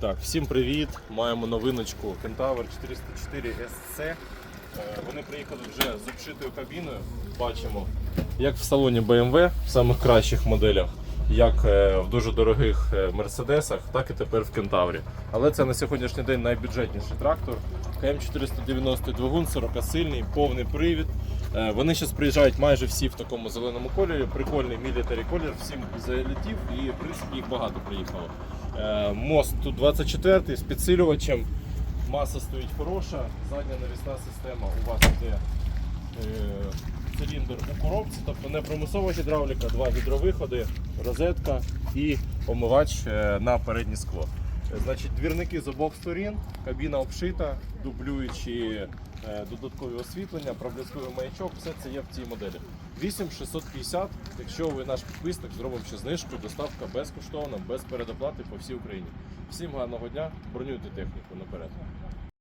Так, всім привіт! Маємо новиночку Kentaur 404 SC. Е, Вони приїхали вже з обшитою кабіною. Бачимо, як в салоні BMW в самих кращих моделях, як е, в дуже дорогих е, Мерседесах, так і тепер в Кентаврі. Але це на сьогоднішній день найбюджетніший трактор. КМ490 двигун, 40-сильний, повний привід. Вони зараз приїжджають майже всі в такому зеленому кольорі. Прикольний мілітарі колір, всім залетів і в принципі їх багато приїхало. Е, Мост тут 24 з підсилювачем. Маса стоїть хороша, задня навісна система у вас йде е, циліндр у коробці, тобто не промислова гідравліка, два гідровиходи, розетка і омивач е, на переднє скло. Значить, двірники з обох сторін, кабіна обшита, дублюючи е, додаткові освітлення, проблисковий маячок, все це є в цій моделі. 8650, якщо ви наш підписник, зробимо ще знижку, доставка безкоштовна, без передоплати по всій Україні. Всім гарного дня, бронюйте техніку наперед.